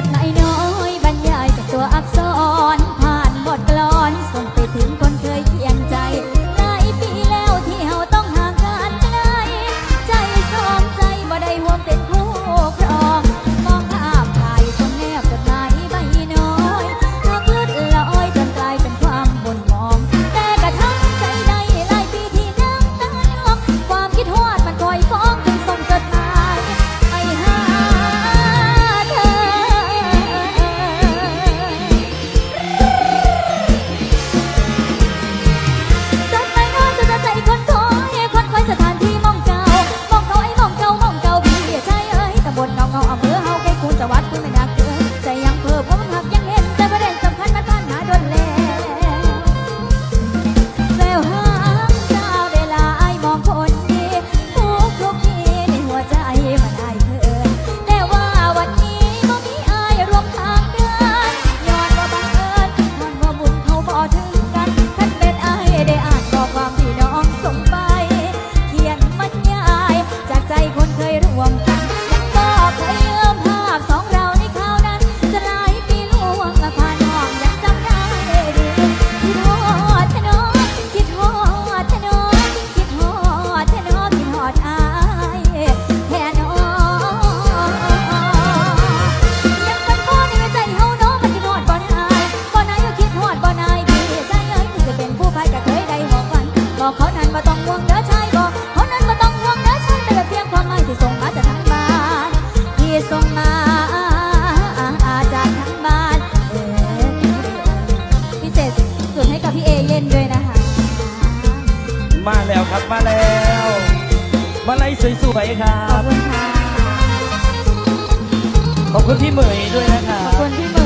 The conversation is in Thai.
đợt này มาแล้วครับมาแล้วมาไลยสวยๆครับขอบคุณค่ะ ขอบคุณพี่เหมยด้วยนะครัขอบคุณพี่บ